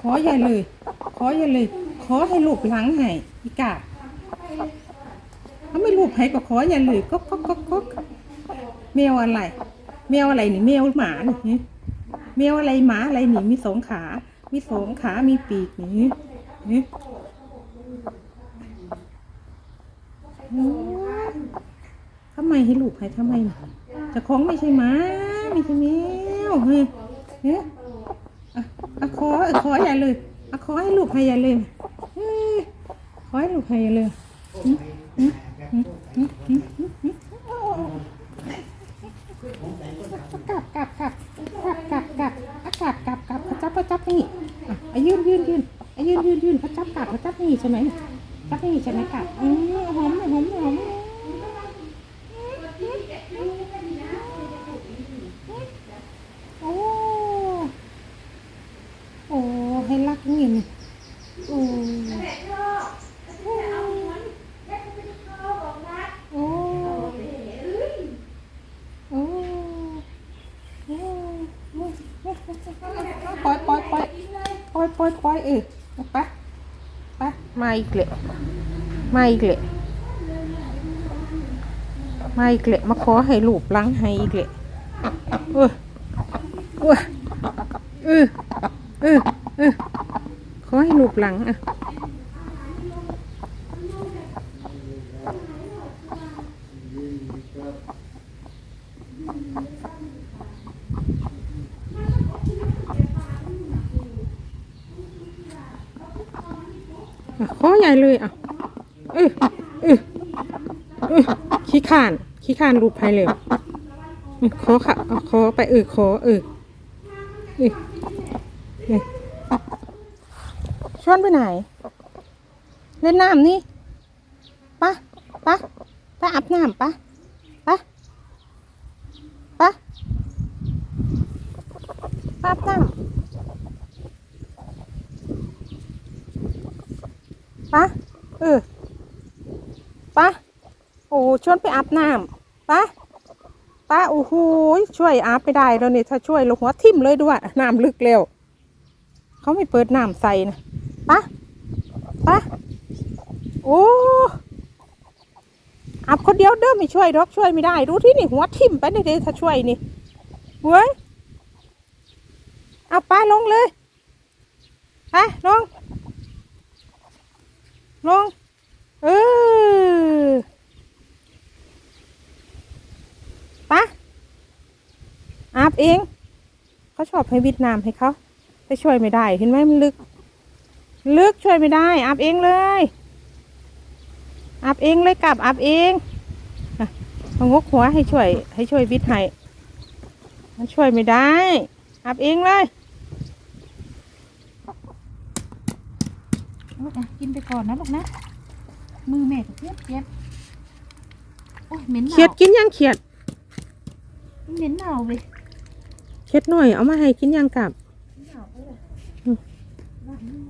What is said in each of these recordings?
ขออย่าเลย ขออย่าเลย ขอให้ลูกหลังให้อีกาถ้าไม่ลูกให้ก็ขออย่าเลยก็ก็ก็ก็แมวอะไร แมวอะไรนี่แมวหมานี่แมวอะไรหมาอะไรนี่มีสองขา มีสองขา มีปีกนี่นี่โอ้ยทำไมให้ลูกให้ทำไมน่ะเจะของไม่ใช่หมาไม่ใช่แมวเฮ้ยเฮ้ย อะขอออขอใหญ่เลยอะขอให้ลูกให้ใหญ่เลยเอ้ยขอให้ลูกให้ใหญ่เลยหึหึหึหึหึหึหึโอ้กลับกลับกลับกลับกลับกลับกลับกลับกลับเขาจับเขาจับนี่อะยืนยืนยืนอะยืนยืนยืนเขาจับกลับเขาจับนี่ใช่ไหมจับนี่ใช่ไหมกลับอืมหอมหอมหอมโอ้ โอ้ ให้รักเงินโอ้โอ้โอ้โอ้ปล่อยปล่อยปล่อยปล่อยปล่อยปล่อยเออไปไปมาอีกเลยมาอีกเลยมาอีกเลยมาขอให้ลูกล้างให้อีกเลยเออเออเออ เออเออขอให้ลูกหลังอะอะขอใหญ่เลยอะเออเออเออขี้ขานขี้ขานรูปภายเลยอืมขอค่ะเอาขอไปเออขอเออเออ ชวนไปไหน เล่นน้ำนี่ปะปะไปอาบน้ำปะปะปะปะอาบน้ำปะเออปะโอ้ชวนไปอาบน้ำปะปะโอ้โหช่วยอาบไปได้แล้วนี่ถ้าช่วยเราหัวทิ่มเลยด้วยน้ำลึกเร็วเขาไม่เปิดน้ำใส่นะ ปะโอ้อับคนเดียวเด้อไม่ช่วยดอกช่วยไม่ได้ ดูที่นี่หัวทิ่มไปนี่เดถ้าช่วยนี่เว้ยเอาไปลงเลยไปลง ลง เออปะอาบเอง เขาชอบให้วิดน้ำให้เขา ไปช่วยไม่ได้ เห็นไหมมันลึก ลึกช่วยไม่ได้อาบเองเลยอาบเองเลยกลับอาบเองอะเอางกหัวให้ช่วย ให้ช่วยวิทย์ให้มันช่วยไม่ได้อาบเองเลยโอ้ยอะกินไปก่อนนะลูกนะ มือแม่ก็เจ็บเจ็บโอ้ยเหม็นหเขียนาดวกินยังเขียดเหม็นหนาวเลยเขียดหน่อยเอามาให้กินยังกลับหนาวเลย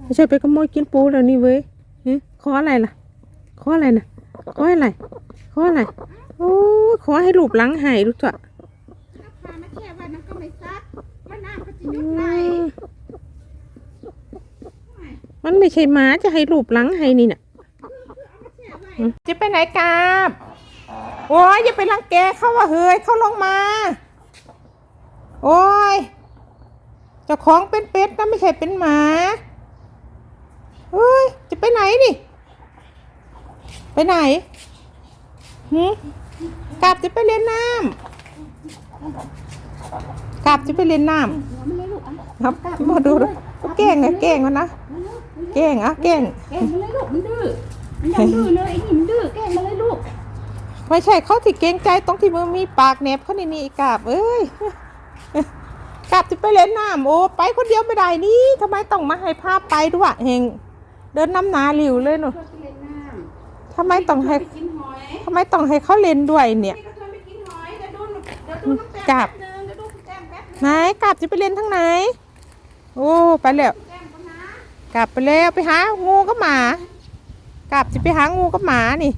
ไม่ใช่ไปขโมยกินปูแล้วนี่เว้ยหึขออะไรล่ะ ขออะไรนะขออะไรขออะไร โอ้ยขอให้ลูกหลังหายรู้จักพามาแช่ไว้น้ำก็ไม่ซักมันน้ำก็จะอืยุดไหลมมันไม่ใช่หมาจะให้ลูกหลังให้นี่น่ะหึจะไปไหนกลับโอ้ยอย่าไปรังแกเขาว่าเฮ้ยเขาลงมา โอ้ยเจ้าของเป็นเป็ดนะไม่ใช่เป็นหมา เฮ้ย จะไปไหนนี่ ไปไหนหืกลับจะไปเล่นน้ำกลับจะไปเล่นน้ำครับมาดูดูแกล้งไงแกล้งมันนะแกล้งอะแกล้งแกล้งมันเลยลูกมันดื้อมันยังดื้อเลยไอ้นี่มันดื้อแกล้งมันเลยลูกไม่ใช่เขาที่เกรงใจตรงที่มือมีปากแหนบเขานี่นี่อีกาบเอ้ยกลับจะไปเล่นน้ำโอ้ไปคนเดียวไม่ได้นี่ทำไมต้องมาให้พาไปด้วยเฮง เดินน้ำหนาหลิวเลยหนูชวนไปเล่นน้ำทำไมต้องให้ไปกินหอยทำไมต้องให้เขาเล่นด้วยเนี่ยนี่ก็ชวนไปกินหอยเดี๋ยวดูเดี๋ยวดูน้ำแต้มกลับแป๊นึงเดี๋ยวดูน้ำแต้มแป๊บนึงไหนกลับจะไปเล่นทั้งไหน โอ้ไปแล้วแต้มก็นะกลับไปแล้วไปหางูกับหมา กลับจะไปหางูกับหมานี่